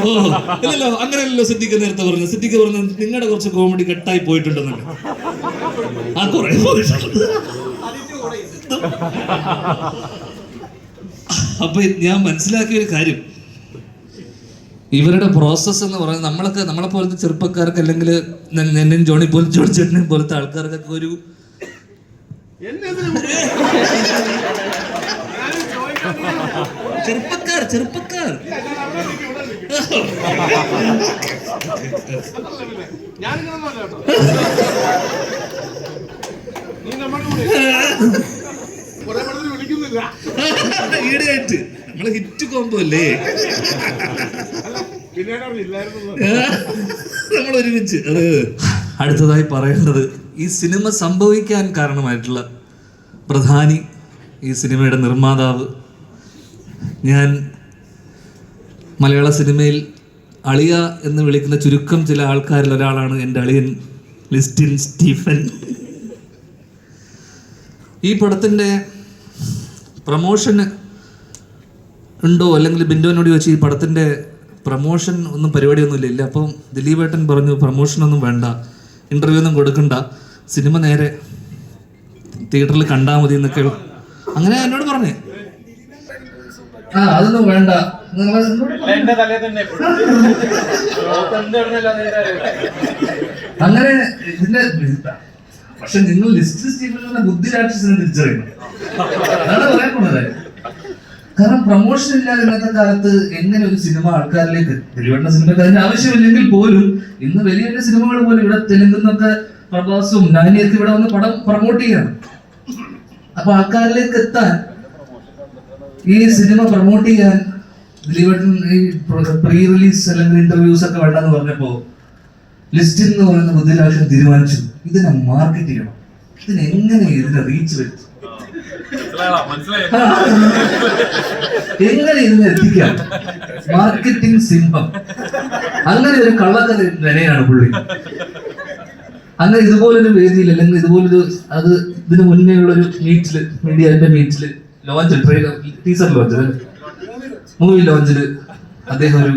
ഓ ഇല്ലല്ലോ അങ്ങനെയല്ലോ സിദ്ദിഖ് നേരത്തെ പറഞ്ഞു സിദ്ധിക്ക് പറഞ്ഞു നിങ്ങളുടെ കുറച്ച് കോമഡി കട്ടായി പോയിട്ടുണ്ടെന്നല്ല ആ കുറെ. അപ്പൊ ഞാൻ മനസ്സിലാക്കിയ ഒരു കാര്യം. ഇവരുടെ പ്രോസസ്സ് എന്ന് പറയുന്നത് നമ്മളൊക്കെ നമ്മളെ പോലത്തെ ചെറുപ്പക്കാർക്ക് അല്ലെങ്കിൽ എന്നെയും ജോണി പോലെ ജോണി ചേട്ടനെയും പോലത്തെ ആൾക്കാർക്കൊക്കെ ഒരു ചെറുപ്പക്കാർ ചെറുപ്പക്കാർ. ഈടെയായിട്ട് നമ്മളെ ഹിറ്റ് കോമ്പോ അല്ലേ? നമ്മൾ അത് അടുത്തതായി പറയേണ്ടത് ഈ സിനിമ സംഭവിക്കാൻ കാരണമായിട്ടുള്ള പ്രധാനി ഈ സിനിമയുടെ നിർമ്മാതാവ്. ഞാൻ മലയാള സിനിമയിൽ അളിയ എന്ന് വിളിക്കുന്ന ചുരുക്കം ചില ആൾക്കാരിൽ ഒരാളാണ് എന്റെ അളിയൻ ലിസ്റ്റിൻ സ്റ്റീഫൻ. ഈ പടത്തിന്റെ പ്രമോഷന് ഉണ്ടോ അല്ലെങ്കിൽ ബിന്ദുവിനോട് ചോദിച്ചു ഈ പടത്തിന്റെ പ്രമോഷൻ ഒന്നും പരിപാടിയൊന്നുമില്ല. ഇല്ല അപ്പം ദിലീപ് ഏട്ടൻ പറഞ്ഞു പ്രമോഷൻ ഒന്നും വേണ്ട. ഇന്റർവ്യൂ ഒന്നും കൊടുക്കണ്ട. സിനിമ നേരെ തിയേറ്ററിൽ കണ്ടാൽ മതി എന്നൊക്കെ അങ്ങനെ എന്നോട് പറഞ്ഞേ. ആ അതൊന്നും വേണ്ട. അങ്ങനെ ഇതിന്റെ പക്ഷെ നിങ്ങൾ ലിസ്റ്റ് സ്റ്റീഫൻ ബുദ്ധി രാക്ഷസിനെ തിരിച്ചറിയണം. അതാണ് പറയാൻ പോണത്. കാരണം പ്രൊമോഷൻ ഇല്ലാതെ ഇന്നത്തെ കാലത്ത് എങ്ങനെ ഒരു സിനിമ ആൾക്കാരിലേക്ക് തിരുവണ്ണ സിനിമയ്ക്ക് അതിന്റെ ആവശ്യമില്ലെങ്കിൽ പോലും ഇന്ന് വലിയ വലിയ സിനിമകൾ പോലും ഇവിടെ തെലുങ്കുന്നൊക്കെ പ്രഭാസും നാനിയൊക്കെ ഇവിടെ വന്ന് പടം പ്രൊമോട്ട് ചെയ്യണം. അപ്പൊ ആൾക്കാരിലേക്ക് എത്താൻ ഈ സിനിമ പ്രൊമോട്ട് ചെയ്യാൻ ദിലീപേട്ടൻ ഈ പ്രീ റിലീസ് അല്ലെങ്കിൽ ഇന്റർവ്യൂസ് ഒക്കെ വേണ്ടെന്ന് പറഞ്ഞപ്പോ ലിസ്റ്റിൽ എന്ന് പറയുന്ന ബുദ്ധിരാക്ഷൻ തീരുമാനിച്ചു. ഇതിനെ മാർക്കറ്റ് ചെയ്യണം. ഇതിനെങ്ങനെ ഇതിനെ റീച്ച് വരുത്തും? എങ്ങനെ ഇതിനെ എത്തിക്കാം? മാർക്കറ്റിംഗ് സിംഹം അങ്ങനെ ഒരു കള്ളക്കഥ നിലയാണ് പുള്ളി. അങ്ങനെ ഇതുപോലൊരു വേദിയിൽ അല്ലെങ്കിൽ ഇതുപോലൊരു അത് ഇതിന് മുന്നേ ഉള്ള ഒരു മീറ്റിൽ മീഡിയന്റെ മീറ്റിൽ launch trailer teaser launch movie ലോഞ്ചിൽ അദ്ദേഹം ഒരു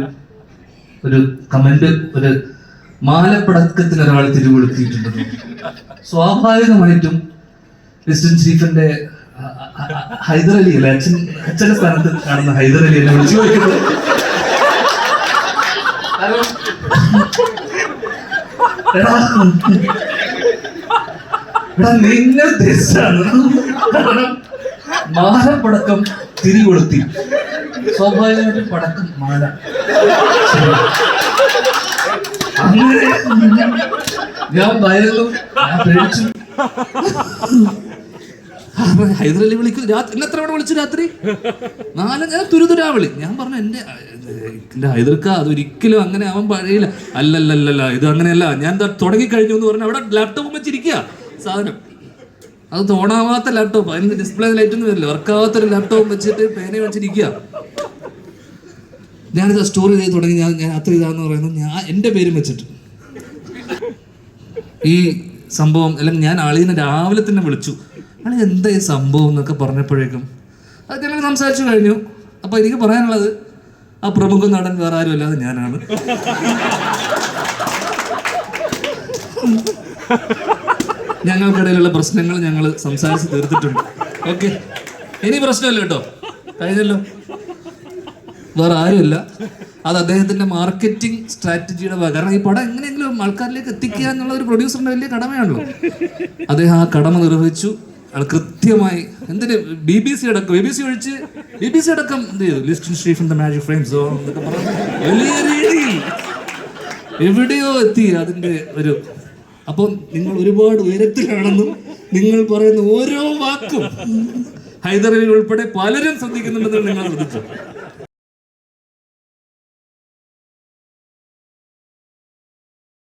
ഒരു കമന്റ് ഒരു മാലപ്പടക്കത്തിന് ഒരാൾ തിരികൊളുത്തിയിട്ടുണ്ടെന്ന് സ്വാഭാവികമായിട്ടും ക്രിസ്ത്യൻ സ്റ്റീഫന്റെ ഹൈദർ അലി അല്ലെ? അച്ഛൻ അച്ഛന്റെ സ്ഥാനത്ത് കാണുന്ന ഹൈദർ അലി എന്നെ വിളിച്ചു ചോദിക്കുന്നത് നിന്നെ ഉദ്ദേശിച്ചാണ് മാലപ്പടക്കം തിരികൊളുത്തി സ്വാഭാവികമായിട്ടും പടക്കം മാല. അങ്ങനെ ഞാൻ ഭയന്നു ഞാൻ പേടിച്ചു. ഹൈദരലി വിളിക്കും രാത്രി എന്നെ എത്ര തവണ വിളിച്ചു രാത്രി? നാല് ഞാൻ തുരുതുരാ വിളി ഞാൻ പറഞ്ഞു എന്റെ എന്റെ ഹൈദർക്ക അതൊരിക്കലും അങ്ങനെ അവൻ പഴയില്ല. അല്ലല്ലല്ല ഇത് അങ്ങനെയല്ല. ഞാൻ തുടങ്ങി കഴിഞ്ഞു എന്ന് പറഞ്ഞു അവിടെ ലാപ്ടോപ്പ് വെച്ചിരിക്കുക സാധനം. അത് തോണാവാത്ത ലാപ്ടോപ്പ് അതിന് ഡിസ്പ്ലേ ലൈറ്റ് ഒന്നും വരില്ല. വർക്കാവാത്ത ഒരു ലാപ്ടോപ്പ് വെച്ചിട്ട് പേന വെച്ചിരിക്കുക ഞാനിത് സ്റ്റോറി ചെയ്ത് തുടങ്ങി. ഞാൻ ഞാൻ അത്ര ഇതാന്ന് പറയുന്നത് ഞാൻ എന്റെ പേരും വെച്ചിട്ട്. ഈ സംഭവം അല്ലെങ്കിൽ ഞാൻ ആളിനെ രാവിലെ തന്നെ വിളിച്ചു. ആളി എന്താ ഈ സംഭവം എന്നൊക്കെ പറഞ്ഞപ്പോഴേക്കും അതൊക്കെ ഞങ്ങൾ സംസാരിച്ചു കഴിഞ്ഞു. അപ്പോൾ എനിക്ക് പറയാനുള്ളത് ആ പ്രമുഖ നടൻ വേറെ ആരും അല്ലാതെ ഞാനാണ്. ഞങ്ങൾക്കിടയിലുള്ള പ്രശ്നങ്ങൾ ഞങ്ങൾ സംസാരിച്ച് തീർത്തിട്ടുണ്ട്. ഓക്കെ. ഇനി പ്രശ്നമില്ല കേട്ടോ. കഴിഞ്ഞല്ലോ. വേറെ ആരുമില്ല. അത് അദ്ദേഹത്തിന്റെ മാർക്കറ്റിംഗ് സ്ട്രാറ്റജിയുടെ ഭാഗം. കാരണം ഈ പടം എങ്ങനെയെങ്കിലും ആൾക്കാരിലേക്ക് എത്തിക്കുക എന്നുള്ള ഒരു പ്രൊഡ്യൂസറിന്റെ വലിയ കടമയാണല്ലോ. അദ്ദേഹം ആ കടമ നിർവഹിച്ചു. അയാൾ കൃത്യമായി എന്തിന് ബി ബി സി അടക്കം ബി ബി സി ഒഴിച്ച് ബി ബി സി അടക്കം എന്ത് ചെയ്തു? Listin Stephen the magic frames എന്നൊക്കെ പറഞ്ഞു. വലിയ രീതിയിൽ എവിടെയോ എത്തി അതിന്റെ ഒരു അപ്പം നിങ്ങൾ ഒരുപാട് ഉയരത്തിലാണെന്നും നിങ്ങൾ പറയുന്ന ഓരോ വാക്കും ഹൈദരലി ഉൾപ്പെടെ പലരും ശ്രദ്ധിക്കുന്നുണ്ടെന്ന് നിങ്ങൾ ശ്രദ്ധിച്ചു.